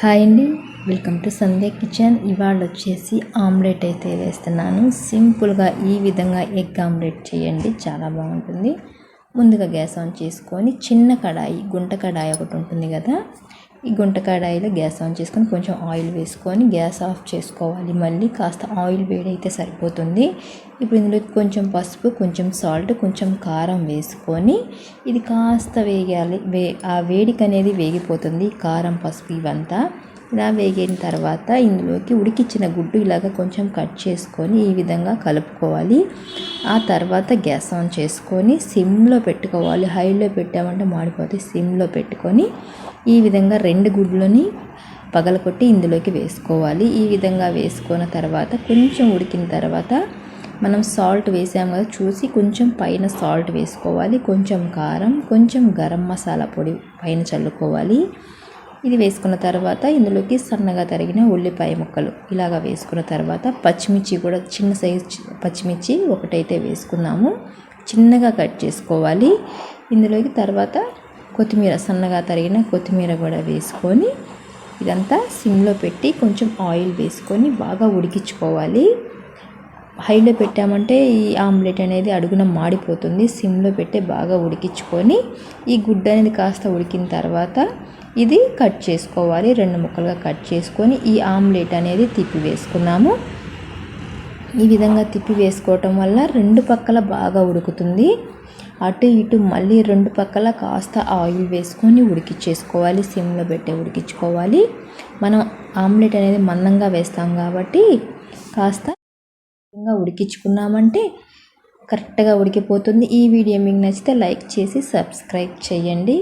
Hi అండి. Welcome to Sunday kitchen. ఇవాళ వచ్చేసి ఆమ్లెట్ అయితే వేస్తున్నాను. సింపుల్గా ఈ విధంగా ఎగ్ ఆమ్లెట్ చేయండి. చాలా బాగుంటుంది. ముందుగా గ్యాస్ ఆన్ చేసుకొని చిన్న కడాయి గుంట కడాయి ఒకటి ఉంటుంది కదా ఈ గుంట కడాయిలో గ్యాస్ ఆన్ చేసుకొని కొంచెం ఆయిల్ వేసుకొని గ్యాస్ ఆఫ్ చేసుకోవాలి. మళ్ళీ కాస్త ఆయిల్ వేడైతే సరిపోతుంది. ఇప్పుడు ఇందులో కొంచెం పసుపు కొంచెం సాల్ట్ కొంచెం కారం వేసుకొని ఇది కాస్త వేగాలి. వే ఆ వేడికి అనేది వేగిపోతుంది. కారం పసుపు ఇవంతా. ఇలా వేగిన తర్వాత ఇందులోకి ఉడికిచ్చిన గుడ్డు ఇలాగ కొంచెం కట్ చేసుకొని ఈ విధంగా కలుపుకోవాలి. ఆ తర్వాత గ్యాస్ ఆన్ చేసుకొని సిమ్లో పెట్టుకోవాలి. హైలో పెట్టామంటే మాడిపోతే సిమ్లో పెట్టుకొని ఈ విధంగా రెండు గుడ్లని పగలకొట్టి ఇందులోకి వేసుకోవాలి. ఈ విధంగా వేసుకున్న తర్వాత కొంచెం ఉడికిన తర్వాత మనం సాల్ట్ వేసాము కదా చూసి కొంచెం పైన సాల్ట్ వేసుకోవాలి. కొంచెం కారం కొంచెం గరం మసాలా పొడి పైన చల్లుకోవాలి. ఇది వేసుకున్న తర్వాత ఇందులోకి సన్నగా తరిగిన ఉల్లిపాయ ముక్కలు ఇలాగ వేసుకున్న తర్వాత పచ్చిమిర్చి కూడా చిన్న సైజు పచ్చిమిర్చి ఒకటైతే వేసుకున్నాము. చిన్నగా కట్ చేసుకోవాలి. ఇందులోకి తర్వాత కొత్తిమీర సన్నగా తరిగిన కొత్తిమీర కూడా వేసుకొని ఇదంతా సిమ్లో పెట్టి కొంచెం ఆయిల్ వేసుకొని బాగా ఉడికించుకోవాలి. హైలో పెట్టామంటే ఈ ఆమ్లెట్ అనేది అడుగున మాడిపోతుంది. సిమ్లో పెట్టి బాగా ఉడికించుకొని ఈ గుడ్డ అనేది కాస్త ఉడికిన తర్వాత ఇది కట్ చేసుకోవాలి. రెండు ముక్కలుగా కట్ చేసుకొని ఈ ఆమ్లెట్ అనేది తిప్పి వేసుకున్నాము. ఈ విధంగా తిప్పి వేసుకోవటం వల్ల రెండు పక్కల బాగా ఉడుకుతుంది. అటు ఇటు మళ్ళీ రెండు పక్కల కాస్త ఆయిల్ వేసుకొని ఉడికిచ్చేసుకోవాలి. సిమ్లో పెట్టి ఉడికించుకోవాలి మనం ఆమ్లెట్ అనేది మందంగా వేస్తాం కాబట్టి కాస్త ఉడికించుకున్నామంటే కరెక్ట్గా ఉడికిపోతుంది. ఈ వీడియో మీకు నచ్చితే లైక్ చేసి సబ్స్క్రైబ్ చేయండి.